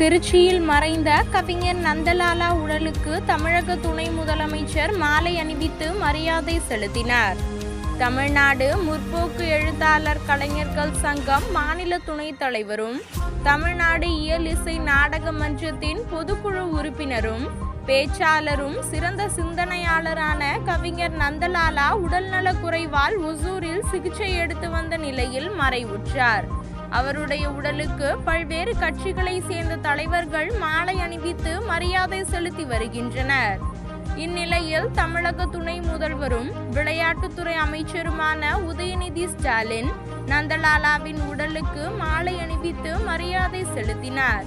திருச்சியில் மறைந்த கவிஞர் நந்தலாலா உடலுக்கு தமிழக துணை முதலமைச்சர் மாலை அணிவித்து மரியாதை செலுத்தினார். தமிழ்நாடு முற்போக்கு எழுத்தாளர் கலைஞர்கள் சங்கம் மாநில துணைத் தலைவரும் தமிழ்நாடு இயல் இசை நாடக மன்றத்தின் பொதுக்குழு உறுப்பினரும் பேச்சாளரும் சிறந்த சிந்தனையாளரான கவிஞர் நந்தலாலா உடல்நலக் குறைவால் ஒசூரில் சிகிச்சை எடுத்து வந்த நிலையில் மறைவுற்றார். அவருடைய உடலுக்கு பல்வேறு கட்சிகளை சேர்ந்த தலைவர்கள் மாலை அணிவித்து மரியாதை செலுத்தி வருகின்றனர். இந்நிலையில் தமிழக துணை முதல்வரும் விளையாட்டுத்துறை அமைச்சருமான உதயநிதி ஸ்டாலின் நந்தலாலாவின் உடலுக்கு மாலை அணிவித்து மரியாதை செலுத்தினார்.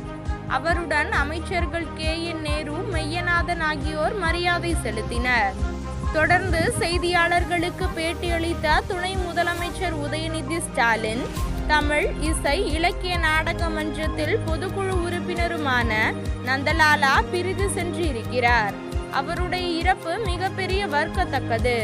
அவருடன் அமைச்சர்கள் கே. என். நேரு மெய்யநாதன் ஆகியோர் மரியாதை செலுத்தினர். தொடர்ந்து செய்தியாளர்களுக்கு பேட்டியளித்த துணை முதலமைச்சர் உதயநிதி ஸ்டாலின் தமிழ் இசை இலக்கிய நாடக மன்றத்தில் பொதுக்குழு உறுப்பினருமான நந்தலாலா பிரிது சென்று இருக்கிறார் அவருடைய இறப்பு மிகப்பெரிய வர்க்கத்தக்கது.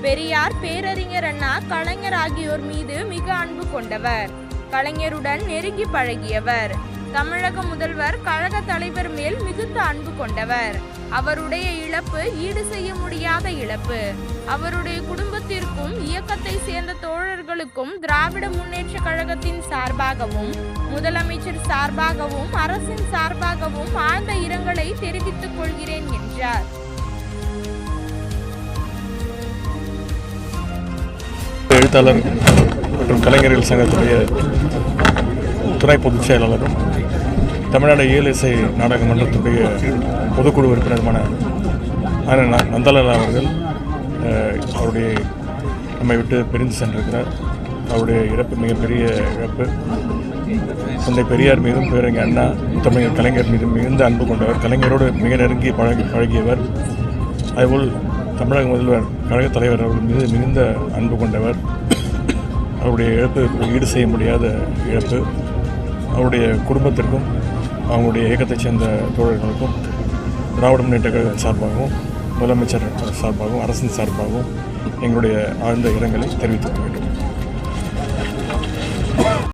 பெரியார் பேரறிஞர் அண்ணா கலைஞர் ஆகியோர் மீது மிக அன்பு கொண்டவர். கலைஞருடன் நெருங்கி பழகியவர். தமிழக முதல்வர் கழக தலைவர் மேல் மிகுந்த அன்பு கொண்டவர். அவருடைய இழப்பு ஈடு செய்ய முடியாத இழப்பு. அவருடைய குடும்பத்திற்கும் இயக்கத்தை சேர்ந்த தோழர்களுக்கும் திராவிட முன்னேற்ற கழகத்தின் சார்பாகவும் முதலமைச்சர் சார்பாகவும் அரசின் சார்பாகவும் ஆழ்ந்த இரங்கலை தெரிவித்துக் கொள்கிறேன் என்றார். எழுத்தாளர் மற்றும் கலைஞர்கள் சங்கத்துடைய துணை பொதுச் செயலாளரும் தமிழ்நாடு இயல் இசை நாடக மன்றத்துடைய பொதுக்குழு உறுப்பினருமான அண்ணன் அவர்கள் அவருடைய நம்மை விட்டு பிரிந்து சென்றிருக்கிறார். அவருடைய இறப்பு மிகப்பெரிய இழப்பு தந்தை பெரியார் மீதும் பேரறிஞர் அண்ணா முத்தமிழர் கலைஞர் மீதும் மிகுந்த அன்பு கொண்டவர் கலைஞரோடு மிக நெருங்கி பழகி பழகியவர். அதேபோல் தமிழக முதல்வர் கழகத் தலைவர் அவர்கள் மீது மிகுந்த அன்பு கொண்டவர். அவருடைய இழப்பு ஈடு செய்ய முடியாத இழப்பு. அவருடைய குடும்பத்திற்கும் அவங்களுடைய இயக்கத்தைச் சேர்ந்த தோழர்களுக்கும் திராவிட முன்னேற்ற கழக சார்பாகவும் முதலமைச்சர் சார்பாகவும் அரசின் சார்பாகவும் எங்களுடைய ஆழ்ந்த இரங்கலை தெரிவித்துக் கொள்கிறோம்